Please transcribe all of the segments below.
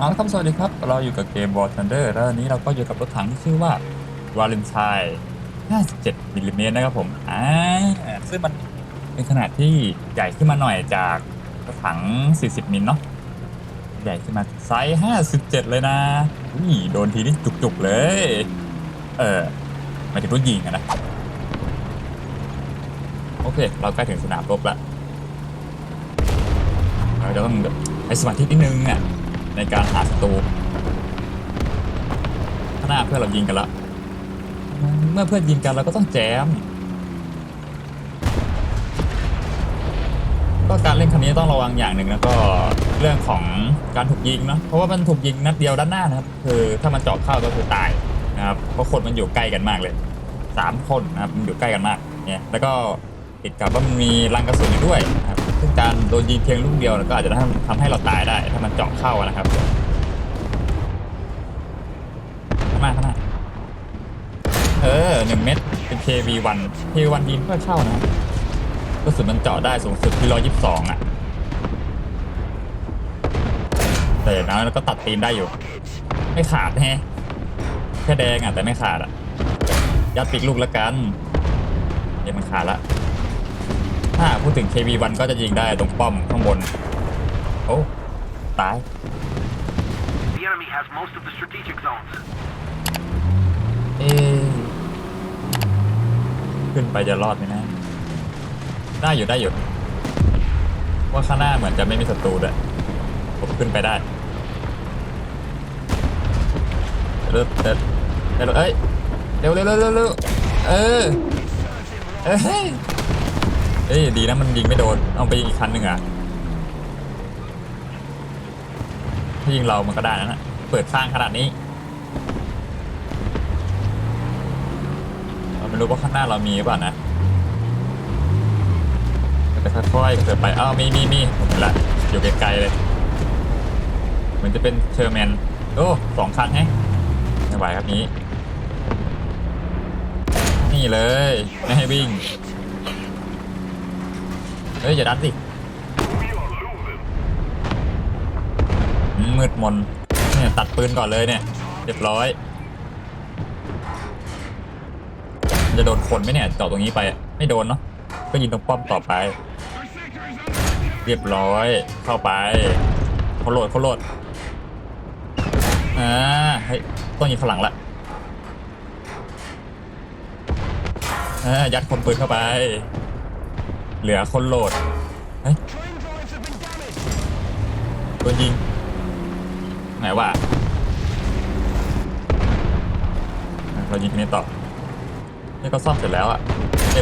เอาละครับสวัสดีครับ เราอยู่กับเกม War Thunder แล้วอันนี้เราก็อยู่กับรถถังที่ชื่อว่า Valentine 57มิลลิเมตรนะครับผมอ่าซึ่งมันเป็นขนาดที่ใหญ่ขึ้นมาหน่อยจากรถถัง 40มิลเนาะใหญ่ขึ้นมาไซส์ 57 เลยนะอุ้ยโดนทีนี่จุกๆเลย เออหมายถึงรถยิงอะนะ โอเค เราใกล้ถึงสนามรบแล้วเราจะต้องแบบใช้สมาธินิดนึงอะ ในการหาศัตรูข้างหน้าเพื่อนเรายิงกันละ เมื่อเพื่อนยิงกันเราก็ต้องแจม ก็การเล่นครั้งนี้ต้องระวังอย่างหนึ่งแล้วก็เรื่องของการถูกยิงเนาะเพราะว่ามันถูกยิงนัดเดียวด้านหน้านะครับ คือถ้ามันเจาะเข้าก็คือตายนะครับเพราะคนมันอยู่ใกล้กันมากเลยสามคนนะครับมันอยู่ใกล้กันมากเนี่ยแล้วก็ติดกับว่ามันมีรังกระสุนอยู่ด้วยนะครับ ซึ่งการโดนยิงเพียงลูกเดียวก็อาจจะทำให้เราตายได้ ถ้ามันเจาะเข้านะครับข้างหน้าข้างหน้าเออหนึ่งเม็ดเป็น KV1 KV1 ยิงก็เข้านะกระสุนมันเจาะได้สูงสุดที่ร้อยยี่สิบสองอะ แต่อย่างน้อยเราก็ตัดตีนได้อยู่ ไม่ขาดแฮะแค่แดงอะแต่ไม่ขาดอะ ยัดปีกลูกละกันเดี๋ยวมันขาดละ ถ้าพูดถึง KB1 ก็จะยิงได้ตรงป้อมข้างบน โอ้ ตาย The enemy has most of the strategic zones. เอ๊ะขึ้นไปจะรอดไหมนะ ได้อยู่ได้อยู่ ว่าข้างหน้าเหมือนจะไม่มีศัตรูด้วยผมขึ้นไปได้เร็วเร็วเร็วเอ้ย เร็วเร็วเร็วเร็วเร็วเออ เอ้ย เอ้ยดีนะมันยิงไม่โดน เอาไปยิงอีกคันหนึ่งอะถ้ายิงเรามันก็ได้นะเปิดข้างขนาดนี้เราไม่รู้ว่าข้างหน้าเรามีหรือเปล่านะแต่ค่อยๆเกิดไปอ้าวมีมีมีผมเห็นละอยู่ไกลๆเลยเหมือนจะเป็นเชอร์แมนโอ้สองคันแฮะไม่ไหวครับนี้ นี่เลยไม่ให้วิ่ง เฮ้ยอย่าดันสิมืดมนเนี่ยตัดปืนก่อนเลยเนี่ยเรียบร้อย จะโดนคนไหมเนี่ยเจาะตรงนี้ไปไม่โดนเนาะก็ยิงตรงป้อมต่อไป เรียบร้อยเข้าไปเขาโหลดเขาโหลดอ่าเฮ้ยต้องยิงข้างหลังละอ่ายัดคนปืนเข้าไป เหลือคนโหลดเฮ้ยโดนยิง ไหนวะเรายิงนี้ต่อนี่ก็ซ่อมเสร็จแล้วอะ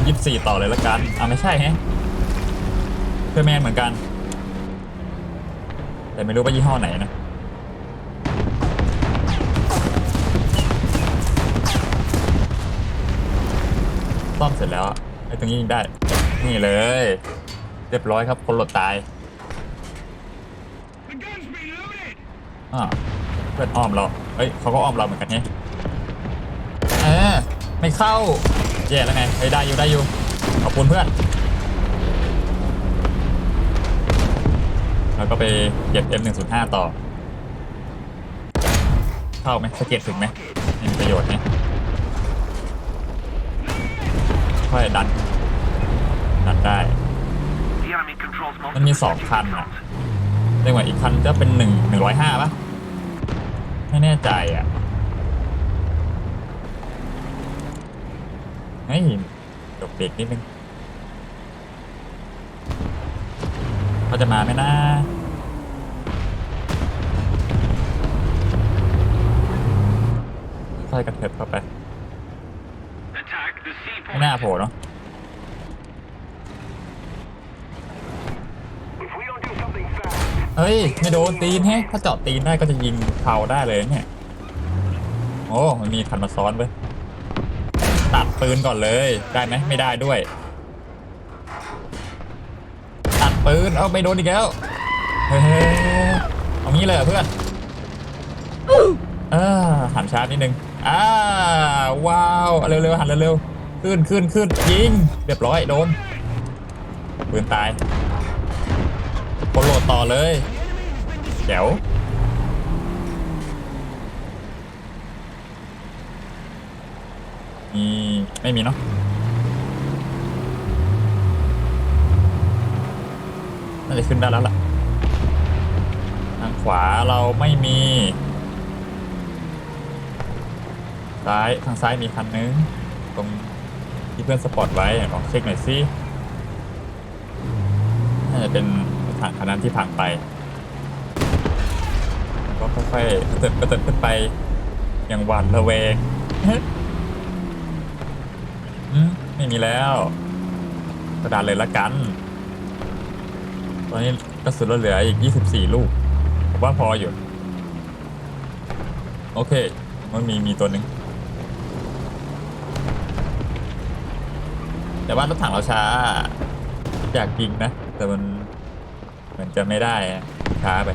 M24 ต่อเลยละกันอะไม่ใช่ฮะเพื่อแมนเหมือนกัน แต่ไม่รู้ว่ายี่ห้อไหนนะซ่อมเสร็จแล้วอะไอ้ตรงนี้ยิงได้ นี่เลย เรียบร้อยครับคนหลดตายอ่าเพื่อนอ้อมเราเฮ้ยเขาก็อ้อมเราเหมือนกันไงเออไม่เข้าแย่แล้วไงเฮ้ยได้อยู่ได้อยู่ขอบคุณเพื่อนแล้วก็ไปเก็บ M105 ต่อ เข้าไหมสะเก็ตถึงไหมมีประโยชน์ไหมค่อยดันดัน ได้ มันมีสองคันอะเรียกว่าอีกคันจะเป็นหนึ่งหนึ่งร้อยห้าปะไม่แน่ใจอะเฮ้ยจบเบรกนิดนึงเขาจะมาไหมนะค่อยกระเถิบเข้าไปไม่น่าโผล่เนาะ เฮ้ย ไม่โดนตีนแฮะ ถ้าเจาะตีนได้ก็จะยิงเผาได้เลยเนี่ย โอ้มันมีคันมาซ้อนเว้ยตัดปืนก่อนเลย ได้ไหมไม่ได้ด้วย ตัดปืน เอาไม่โดนอีกแล้ว เฮ้ยเอางี้เลยเพื่อนเออหันช้านิดนึงอ่าว้าว เร็วๆหันเร็วๆ ขึ้นขึ้นขึ้นยิง เรียบร้อยโดนปืนตาย ต่อเลยเดี๋ยวมีไม่มีเนาะน่าจะขึ้นได้แล้วล่ะ ทางขวาเราไม่มีซ้ายทางซ้ายมีคันนึง ตรงที่เพื่อนสปอร์ตไว้ลองเช็คหน่อยสิน่าจะเป็น ทางคันนั้นที่พังไป ก็ค่อยๆกระเติบกระเติบขึ้นไป อย่างหวาดระแวงไม่มีแล้วกระดาษเลยละกัน ตอนนี้กระสุนเราเหลืออีก 24 ลูกผมว่าพออยู่ โอเค มันมีมีตัวหนึ่งแต่ว่ารถถังเราช้าอยากยิงนะ แต่มัน เหมือนจะไม่ได้อะช้าไป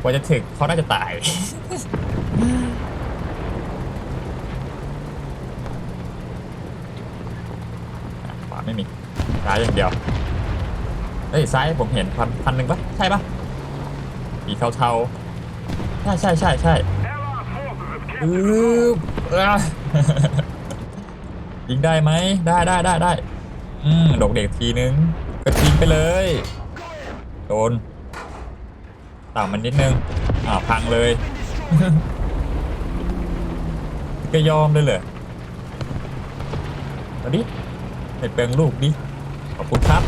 กว่าจะถึงเขาน่าจะตายอะขวาไม่มีซ้ายอย่างเดียวเอ้ยซ้ายผมเห็นพันพันหนึ่งปะใช่ปะสีเทาๆ ใช่ใช่ใช่ใช่ Allied forces have อื captured ออะยิงได้ไหม ได้ได้ได้ได้อืมดอกเด็กทีนึงก็ยิงไปเลย โดนต่ำมันนิดนึง อ่าพังเลย ก็ยอมเลยเหรอมาดิไปเปลืองลูกดิ ขอบคุณครับ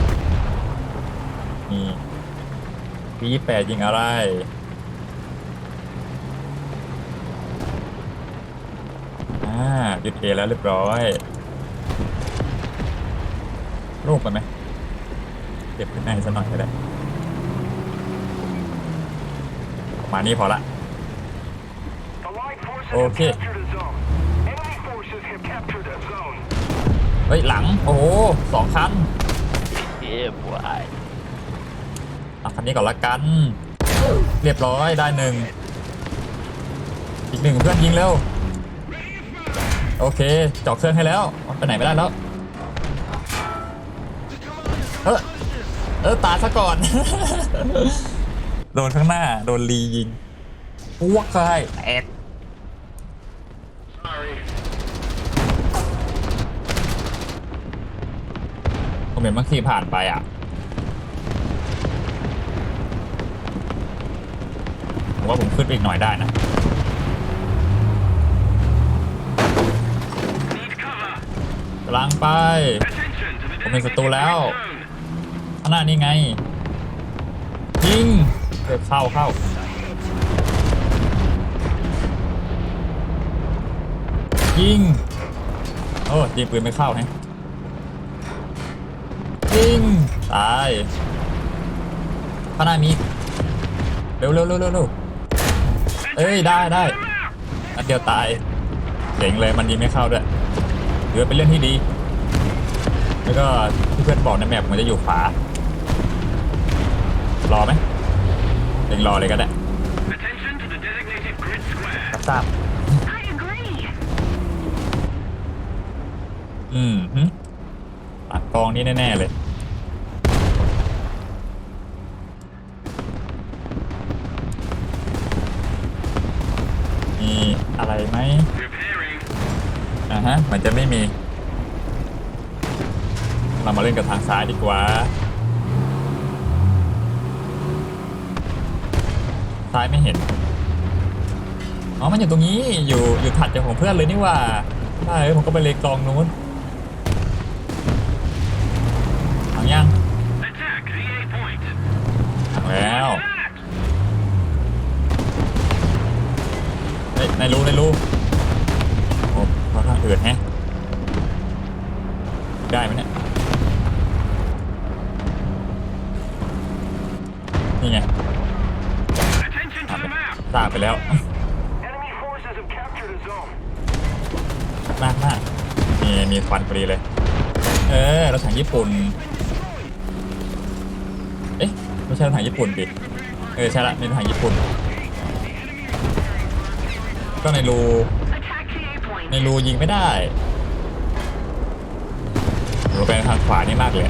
นี่ปีแปดยิงอะไร อ่ายึดเอแล้วเรียบร้อยล่งไปไหมเก็บขึ้นในสักหน่อยก็ได้ประ มาณนี้พอละ Allied forces Okay. have captured a zone. Enemy forces have captured a zone. เฮ้ย หลัง โอ้โหสองคันเย้บวยเอาคันนี้ก่อนละกัน เรียบร้อยได้หนึ่ง อีกหนึ่งเพื่อนยิงเร็ว โอเคจอกเครื่องให้แล้วไปไหนไม่ได้แล้ว เออเออตายซะก่อน โดนข้างหน้า โดนลียิงพวกใครแตก Sorry. ผมเห็นมันขี่ผ่านไปอะ ผมว่าผมขึ้นไปอีกหน่อยได้นะ Need cover. กำลังไป Attention to the ผมเป็นศัตรู designated แล้ว grid zone. ข้างหน้านี่ไง ยิง เออเข้าเข้ายิงโอ้ยิงปืนไม่เข้าแฮะยิงตายข้างหน้ามีเร็วเร็วเร็วเร็วเร็วเอ้ยได้ได้นัดเดียวตายเจ๋งเลยมันยิงไม่เข้าด้วยถือเป็นเรื่องที่ดี แล้วก็ที่เพื่อนบอกในแมปมันจะอยู่ขวารอไหม เองรอเลยก็ได้ Attention to the designated grid square. รับทราบ I agree. อืมหึตัดกองนี่แน่ ๆ เลย มีอะไรไหม Repairing. อ่าฮะเหมือนจะไม่มี เรามาเล่นกับทางซ้ายดีกว่า ซ้ายไม่เห็น อ๋อ มันอยู่ตรงนี้ อยู่อยู่ถัดจากของเพื่อนเลยนี่ว่าใช่ผมก็ไปเลยกองนู้น เออรถถังญี่ปุ่น เอ๊ะไม่ใช่รถถังญี่ปุ่นดิเออใช่ละมีรถถังญี่ปุ่น ก็ในรู Attack the A point. ในรูยิงไม่ได้รูไปทางขวานี่มากเลย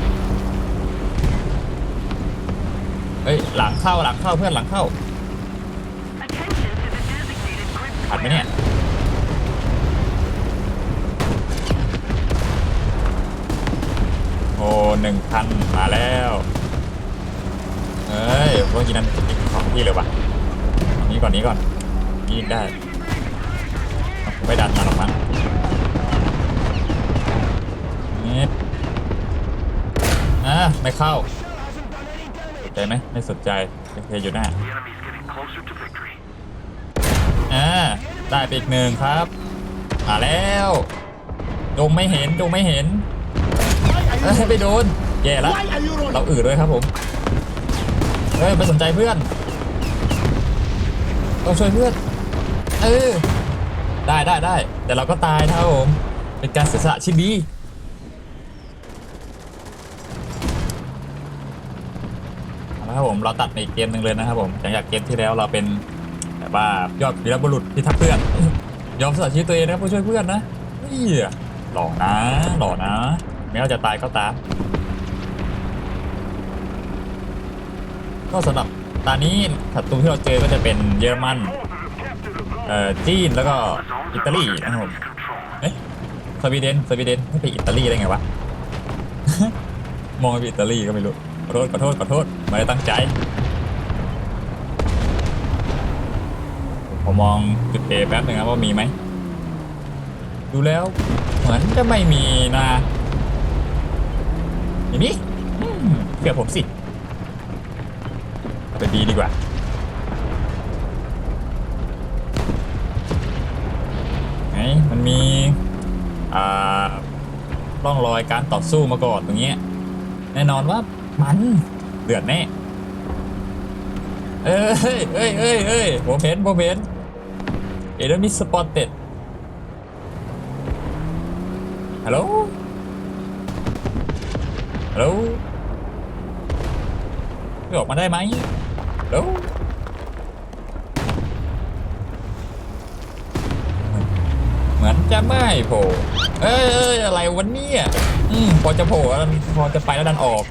เฮ้ยหลังเข้าหลังเข้าเพื่อนหลังเข้า Attention to the designated grid อัดไหมเนี่ย อ้ หนึ่งพันมาแล้วเอ้ยพวกนี้นั้นอีกสองที่เลยวะนี้ก่อนนี้ก่อนยิงได้ไม่ดันมาหรอกมั้งนี่อะไม่เข้าสนใจไหมไม่สนใจโอเคอยู่หน้าอ่าได้ไปอีกหนึ่งครับมาแล้วจงไม่เห็นจงไม่เห็น เอ้ยไปโดนแย่แล้วเราอืดด้วยครับผมเฮ้ยไม่สนใจเพื่อนต้องช่วยเพื่อนเออได้ได้ได้แต่เราก็ตายนะครับผมเป็นการเสียสละชิ้นดีเอาละครับผมเราตัดในอีกเกมหนึ่งเลยนะครับผมหลังจากเกมที่แล้วเราเป็นแบบว่ายอดวีรบุรุษพิทักษ์เพื่อนยอมสละชีวิตตัวเองนะเพื่อช่วยเพื่อนนะเฮ้ยหล่อนะหล่อนะ แม้ว่าจะตายก็ตาม ก็สำหรับตอนนี้ศัตรูที่เราเจอก็จะเป็นเยอรมันเอ่อจีนแล้วก็อิตาลีนะครับผมเอ๊ะสวีเดนสวีเดนไม่ไปอิตาลีได้ไงวะ มองไปอิตาลีก็ไม่รู้ขอโทษขอโทษขอโทษไม่ได้ตั้งใจ ผมมองจุดเอแป๊บหนึ่งครับว่ามีไหม ดูแล้วเหมือนจะไม่มีนะ อย่างนี้เชื่อผมสิเอาไปบีดีกว่าไหนมันมีอ่าร่องรอยการต่อสู้มาก่อนตรงเนี้ยแน่นอนว่ามันเดือดแน่ เอ้ยเอ้ยเอ้ยเอ้ยโมเพนโมเพนเอเดมิสปอตเต็ดฮัลโหล ฮัลโหลไม่ออกมาได้ไหมฮัลโหลเหมือนจะไม่โผล่เอ้ยอะไรวันนี้อืมพอจะโผล่แล้วพอจะไปแล้วดันออก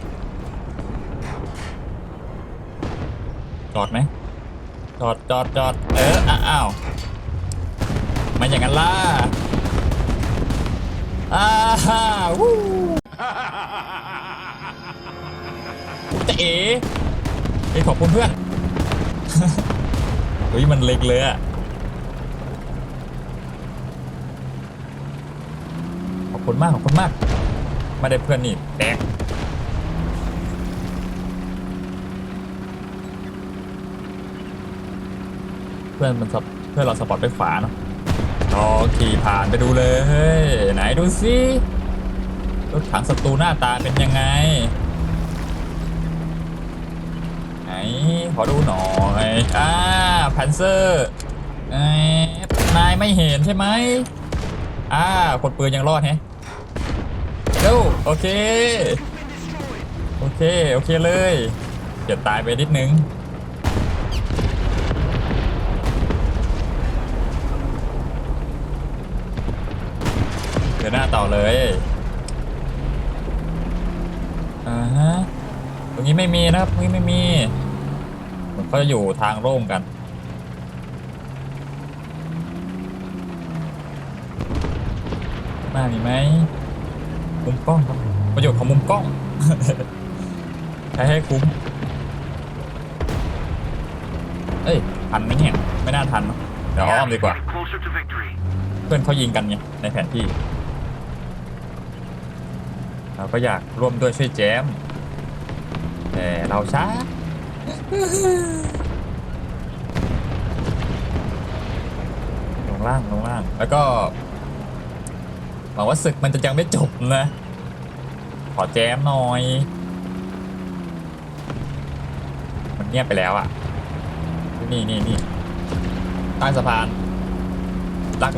จอดไหมจอดจอดจอดเอออะอ้าวมาอย่างนั้นล่ะอ้าววู้จะ เอ๋เอ้ขอบคุณเพื่อนเฮ้ยมันเล็กเลยอะขอบคุณมากขอบคุณมากไม่ได้เพื่อนนี่แตกเพื่อนมันสปเพื่อนเราสปอร์ตไปขวาเนาะอ๋อขี่ผ่านไปดูเลย ไหนดูสิรถถังศัตรูหน้าตาเป็นยังไง ขอดูหน่อยอ่าแพนเซอร์นายไม่เห็นใช่ไหมอ่าคนปืนยังรอดแฮะเร็วโอเค โอเค โอเคเลยเดี๋ยวตายไปนิดนึงเดินหน้าต่อเลยอ่าฮะตรงนี้ไม่มีนะครับตรงนี้ไม่มี มันก็จะอยู่ทางโล่งกัน หน้ามีไหมมุมกล้องครับประโยชน์ของมุมกล้อง ใช้ให้คุ้ม เอ้ย ทันไหมเนี่ย ไม่น่าทันเดี๋ยวอ้อมดีกว่า เพื่อนเขายิงกันไงในแผนที่ เราก็อยากร่วมด้วยช่วยแจม แต่เราช้า ลงล่างลงล่าง แล้วก็หวังว่าศึกมันจะยังไม่จบนะ ขอแจมหน่อย มันเงียบไปแล้วอะ นี่นี่นี่ใต้สะพานลัก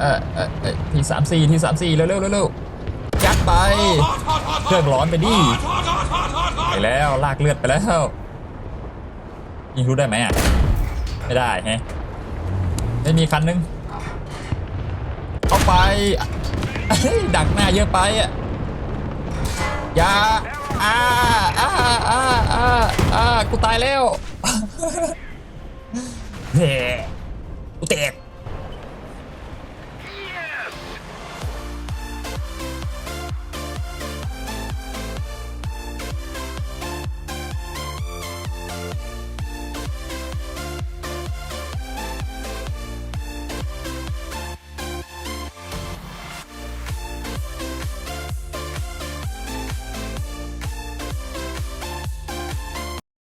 เออเออเออทีสามสี่ทีสามสี่เร็วเร็วเร็วเร็วยัดไป เครื่องร้อนไปดิไปแล้วลากเลือดไปแล้ว ยิงรู้ได้ไหมอะ ไม่ได้แฮะไม่มีคันนึงเข้าไป ดักหน้าเยอะไปอะอย่าอ่าอ่าอ่าอ่าอ่ากูตายแล้วเฮ้กูแตก